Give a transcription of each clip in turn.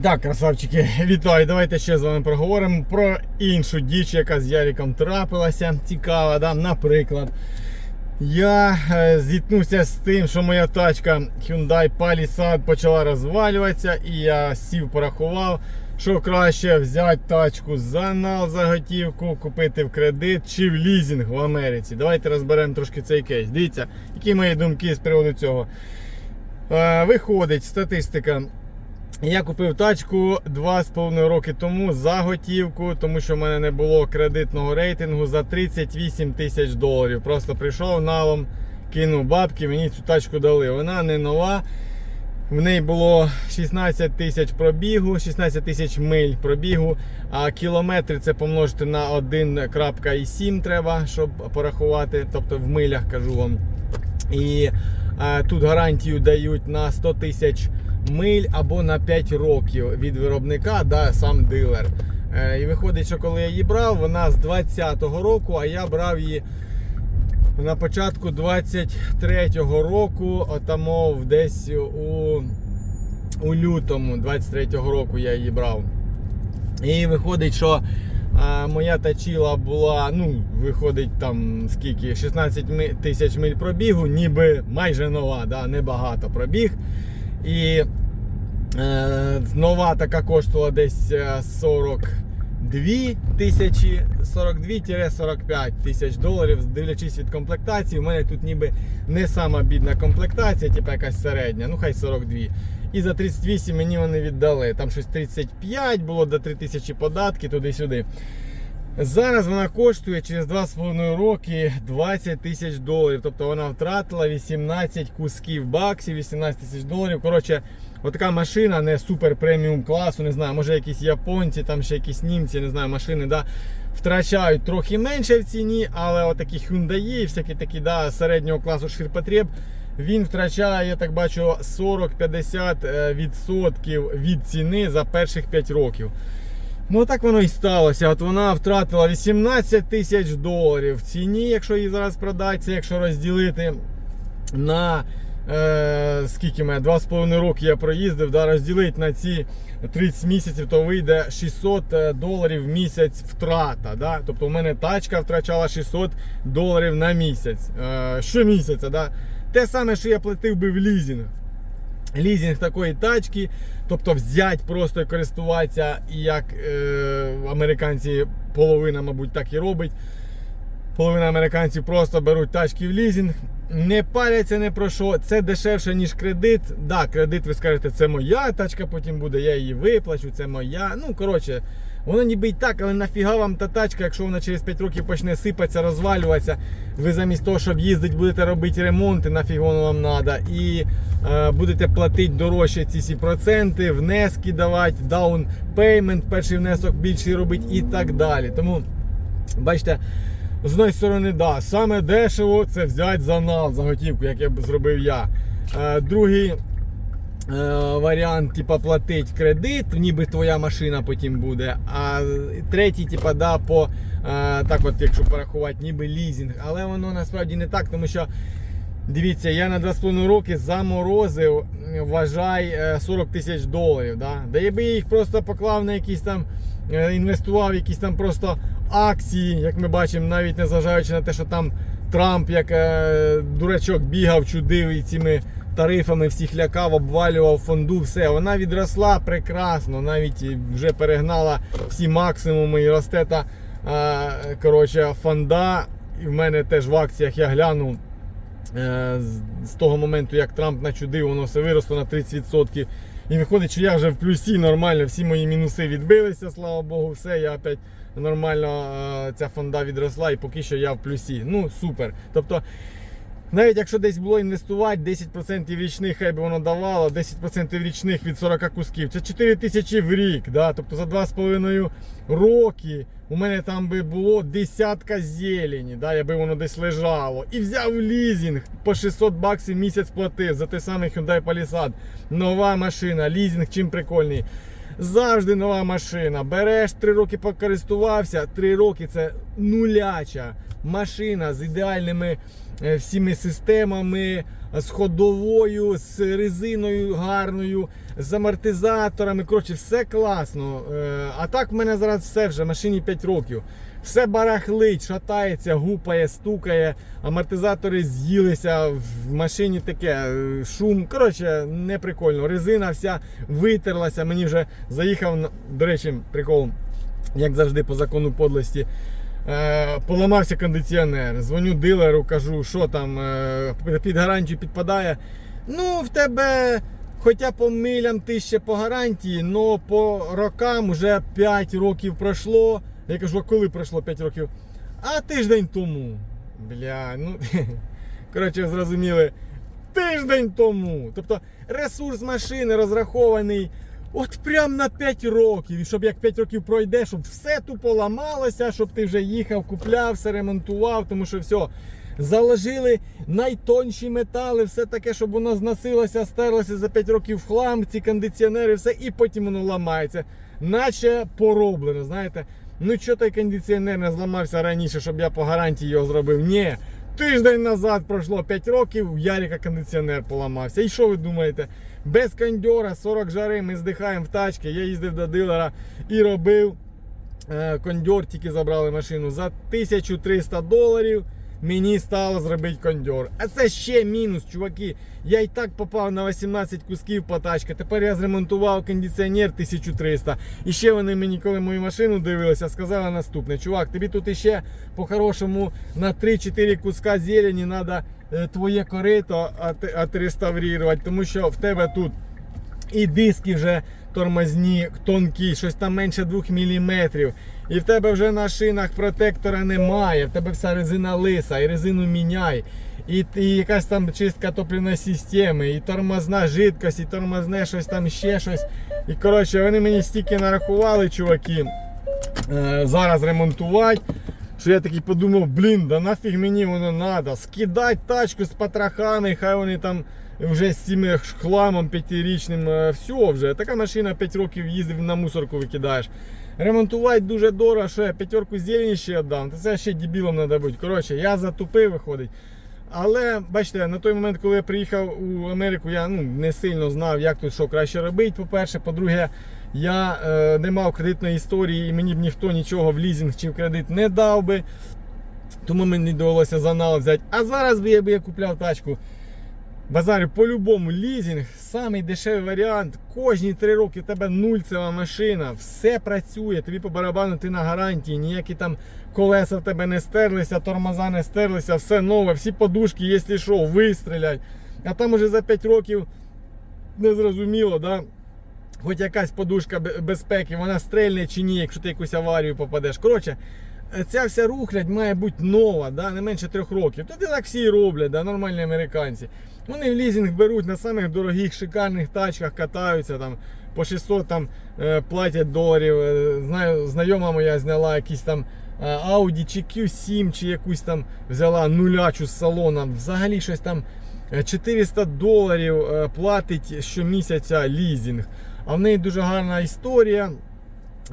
Так, красавчики, вітаю. Давайте ще з вами проговоримо про іншу діч, яка з Яриком трапилася. Цікава, да? наприклад. Я е, зіткнувся з тим, що моя тачка Hyundai Palisade почала розвалюватися, і я сів, порахував, що краще взяти тачку за нал за готівку, купити в кредит чи в лізинг в Америці. Давайте розберемо трошки цей кейс. Дивіться, які мої думки з приводу цього. Е, Виходить статистика. Я купив тачку 2,5 роки тому за готівку, тому що в мене не було кредитного рейтингу за 38 тисяч доларів. Просто прийшов налом, кинув бабки, мені цю тачку дали. Вона не нова. В неї було 16 тисяч пробігу, 16 тисяч миль пробігу, а кілометри це помножити на 1.7 треба, щоб порахувати, тобто в милях кажу вам. І е, тут гарантію дають на 100 тисяч миль або на 5 років від виробника, да, сам дилер. Е, і виходить, що коли я її брав, вона з 20-го року, а я брав її на початку 23-го року, отамов десь у, у лютому 23-го року я її брав. І виходить, що а, моя тачіла була, ну, виходить там скільки, 16 тисяч миль пробігу, ніби майже нова, да, небагато пробіг. І е, нова така коштувала десь е, 42 тисячі, 42-45 тисяч доларів, дивлячись від комплектації. У мене тут ніби не сама бідна комплектація, типу якась середня, ну хай 42. І за 38 мені вони віддали. Там щось 35 було до 3 тисячі податки туди-сюди. Зараз вона коштує через 2,5 роки 20 тисяч доларів. Тобто вона втратила 18 кусків баксів, 18 тисяч доларів. Коротше, отака машина не супер преміум класу, не знаю, може якісь японці, там ще якісь німці, не знаю, машини, да, втрачають трохи менше в ціні, але отакі Hyundai, всякі такі да, середнього класу ширпотреб, він втрачає, я так бачу, 40-50% від ціни за перших 5 років. Ну так воно і сталося. От вона втратила 18 тисяч доларів в ціні, якщо її зараз продати, якщо розділити на е, скільки мене, 2,5 роки я проїздив, да, розділити на ці 30 місяців, то вийде 600 доларів в місяць втрата. Да? Тобто у мене тачка втрачала 600 доларів на місяць. Е, щомісяця. Да? Те саме, що я платив би в лізинг лізинг такої тачки, тобто взяти просто і користуватися, як е, американці половина, мабуть, так і робить. Половина американців просто беруть тачки в лізінг, не паряться не про що. Це дешевше, ніж кредит. Да, кредит, ви скажете, це моя тачка, потім буде, я її виплачу, це моя. Ну, коротше, воно ніби й так, але нафіга вам та тачка, якщо вона через 5 років почне сипатися, розвалюватися, ви замість того, щоб їздити, будете робити ремонти, нафіг воно вам треба. І е, будете платити дорожче ці всі проценти, внески давати, даун пеймент, перший внесок більший робити і так далі. Тому, бачите. З одної сторони, да, саме дешево це взяти за нал, за готівку, як я б зробив я. Е, другий варіант, типа, платить кредит, ніби твоя машина потім буде. А третій, типа, да, по е, так от, якщо порахувати, ніби лізинг. Але воно насправді не так, тому що. Дивіться, я на 2,5 роки заморозив, вважай, е, 40 тисяч доларів. Да? Да я би їх просто поклав на якісь там, е, інвестував в якісь там просто акції, як ми бачимо, навіть не зважаючи на те, що там Трамп, як е, дурачок, бігав, чудив і цими тарифами всіх лякав, обвалював фонду, все. Вона відросла прекрасно, навіть вже перегнала всі максимуми і росте та коротше, фонда. І в мене теж в акціях я глянув. Е, з- з того моменту, як Трамп начудив, воно все виросло на 30%. І виходить, що я вже в плюсі нормально, всі мої мінуси відбилися, слава Богу, все. Я опять нормально е, ця фонда відросла і поки що я в плюсі. Ну, супер. Тобто, навіть якщо десь було інвестувати, 10% річних хай би воно давало, 10% річних від 40 кусків. Це 4 тисячі в рік. Да? Тобто за 2,5 роки у мене там би було десятка зелені, да? якби воно десь лежало. І взяв лізинг по 600 баксів місяць платив за той самий Hyundai Palisade. Нова машина, лізинг чим прикольний. Завжди нова машина. Береш 3 роки покористувався, 3 роки це нуляча. машина з ідеальними всіми системами, з ходовою, з резиною гарною, з амортизаторами. Коротше, все класно. Е, А так в мене зараз все вже машині 5 років. Все барахлить, шатається, гупає, стукає, амортизатори з'їлися в машині таке, е, шум. Коротше, не прикольно. Резина вся витерлася. Мені вже заїхав, до речі, прикол, як завжди, по закону подлості. Е, поламався кондиціонер. Дзвоню дилеру, кажу, що там е, під гарантію підпадає. Ну, в тебе. Хоча по милям ти ще по гарантії, але по рокам вже 5 років пройшло. Я кажу, а коли пройшло 5 років? А тиждень тому. Бля, ну. Коротше, зрозуміли. Тиждень тому. Тобто ресурс машини розрахований от прям на 5 років. І щоб як 5 років пройде, щоб все тупо ламалося, щоб ти вже їхав, купляв, все ремонтував, тому що все. Заложили найтонші метали, все таке, щоб воно зносилося, стерлося за 5 років в хлам, ці кондиціонери, все, і потім воно ламається. Наче пороблено, знаєте. Ну що той кондиціонер не зламався раніше, щоб я по гарантії його зробив? Ні. Тиждень назад пройшло 5 років, у Яріка кондиціонер поламався. І що ви думаєте? Без кондьора 40 жари ми здихаємо в тачки. Я їздив до дилера і робив е, кондьор, тільки забрали машину за 1300 доларів. Мені стало зробити кондьор. А це ще мінус, чуваки. Я і так попав на 18 кусків по тачці. Тепер я зремонтував кондиціонер 1300. І ще вони мені, коли мою машину дивилися, сказали наступне: чувак, тобі тут іще по-хорошому на 3-4 куска зелені треба твоє корито от- отреставрувати, тому що в тебе тут і диски вже тормозні, тонкі, щось там менше 2 мм. І в тебе вже на шинах протектора немає, в тебе вся резина лиса, і резину міняй. І, і якась там чистка топливної системи, і тормозна жидкость, і тормозне щось там ще щось. І коротше, вони мені стільки нарахували, чуваки, е, зараз ремонтувати. Що я такий подумав, блін, да нафіг мені воно надо. Скидать тачку з потрохами, хай вони там вже з цим хламом п'ятирічним, е, все вже. Така машина 5 років їздив на мусорку викидаєш. Ремонтувати дуже дорого, що я п'ятерку зелені ще віддам. Та це ще дебілом треба бути. Коротше, я затупив виходить. Але бачите, на той момент, коли я приїхав у Америку, я ну, не сильно знав, як тут що краще робити. По-перше, по-друге, я е, не мав кредитної історії і мені б ніхто нічого в лізинг чи в кредит не дав би. Тому мені довелося за аналог взяти. А зараз би я, би я купляв тачку. Базарю, по-любому лізинг, самий дешевий варіант. Кожні 3 роки в тебе нульцева машина, все працює, тобі по барабану ти на гарантії, ніякі там колеса в тебе не стерлися, тормоза не стерлися, все нове, всі подушки, якщо що, вистрілять. А там уже за 5 років незрозуміло, да? хоч якась подушка безпеки, вона стрельне чи ні, якщо ти якусь аварію попадеш. Коротше, ця вся рухлядь має бути нова, да? не менше трьох років. Тут так всі роблять, да? нормальні американці. Вони в лізинг беруть на самих дорогих, шикарних тачках, катаються там по 600 там, е, платять доларів. Е, Знаю, знайома моя зняла якісь там е, Audi чи Q7, чи якусь там взяла нулячу з салона. Взагалі щось там е, 400 доларів платить щомісяця лізинг. А в неї дуже гарна історія.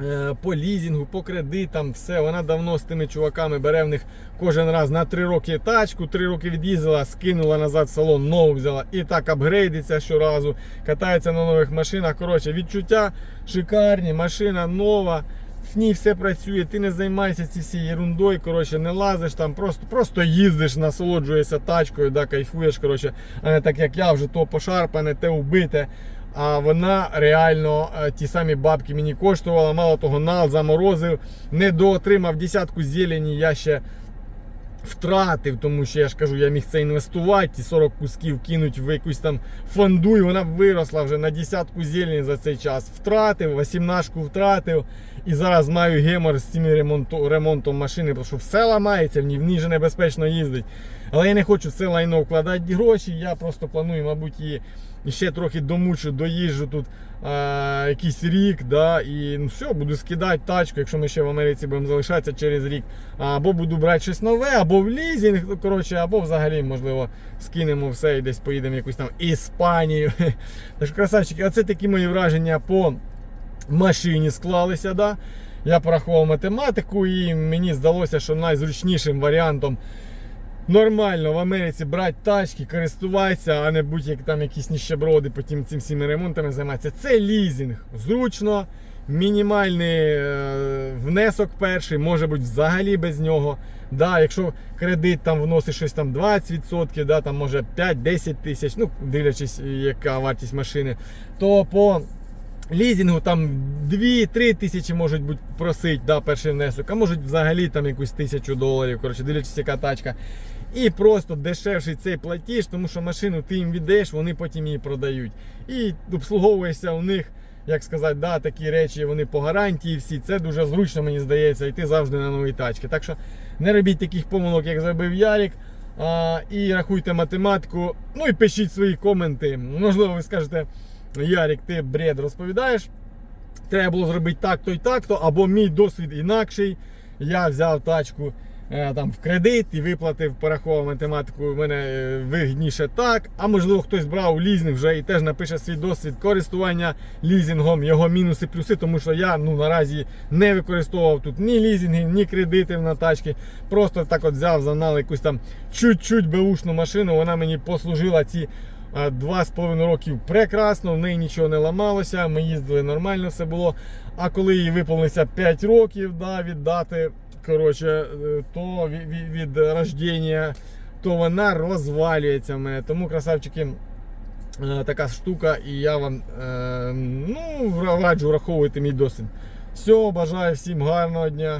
Е, По лізінгу, по кредитам, все. Вона давно з тими чуваками бере в них кожен раз на 3 роки тачку, 3 роки від'їздила, скинула назад в салон, нову взяла і так апгрейдиться щоразу, катається на нових машинах. Коротше, відчуття шикарні, машина нова. В ній все працює, ти не займайся цією всією ерундою, коротше, не лазиш там, просто, просто їздиш, насолоджуєшся тачкою, да, кайфуєш, коротше, а не так як я вже то пошарпане, те вбите. А вона реально е, ті самі бабки мені коштувала. Мало того, нал заморозив, не доотримав десятку зелені, я ще втратив, тому що я ж кажу, я міг це інвестувати, ті 40 кусків кинуть в якусь там фонду, і вона виросла вже на десятку зелені за цей час. Втратив, 18 втратив. І зараз маю гемор з цим ремонтом машини, тому що все ламається, в ній, в ній небезпечно їздить. Але я не хочу в це лайно вкладати гроші. Я просто планую, мабуть, її ще трохи домучу, доїжджу тут а, якийсь рік. да, І ну, все, буду скидати тачку, якщо ми ще в Америці будемо залишатися через рік. Або буду брати щось нове, або в лізінг, ну, коротше, або взагалі, можливо, скинемо все і десь поїдемо в якусь там Іспанію. Так красавчики, оце такі мої враження по машині склалися. Да? я порахував математику, і мені здалося, що найзручнішим варіантом нормально в Америці брати тачки, користуватися, а не будь-як там якісь ніщеброди, потім цим всіми ремонтами займатися. Це лізинг. Зручно, мінімальний е, внесок перший, може бути взагалі без нього. Да, якщо кредит там вносить щось там 20%, да, там може 5-10 тисяч, ну дивлячись, яка вартість машини, то по лізінгу там 2-3 тисячі можуть бути просить, да, перший внесок, а можуть взагалі там якусь тисячу доларів, коротше, дивлячись, яка тачка. І просто дешевший цей платіж, тому що машину ти їм віддаєш, вони потім її продають. І обслуговуєшся у них, як сказати, да, такі речі, вони по гарантії всі. Це дуже зручно, мені здається, йти завжди на нові тачки. Так що не робіть таких помилок, як зробив Ярік. А, і рахуйте математику. Ну і пишіть свої коменти. Можливо, ви скажете, Ярік, ти бред розповідаєш. Треба було зробити так-то і так-то, або мій досвід інакший. Я взяв тачку там в кредит і виплатив, порахував математику. У мене е, вигідніше так. А можливо, хтось брав лізинг вже і теж напише свій досвід користування лізингом, його мінуси, плюси, тому що я ну наразі не використовував тут ні лізингів, ні кредитів на тачки. Просто так от взяв, загнав якусь там чуть-чуть беушну машину. Вона мені послужила ці. Два з половиною років прекрасно, в неї нічого не ламалося, ми їздили нормально, все було. А коли їй виповнилося 5 років да, від дати, коротше, е, то від, від рождення, то вона розвалюється в мене. Тому, красавчики, е, така штука, і я вам е, ну, раджу враховувати мій досвід. Все, бажаю всім гарного дня.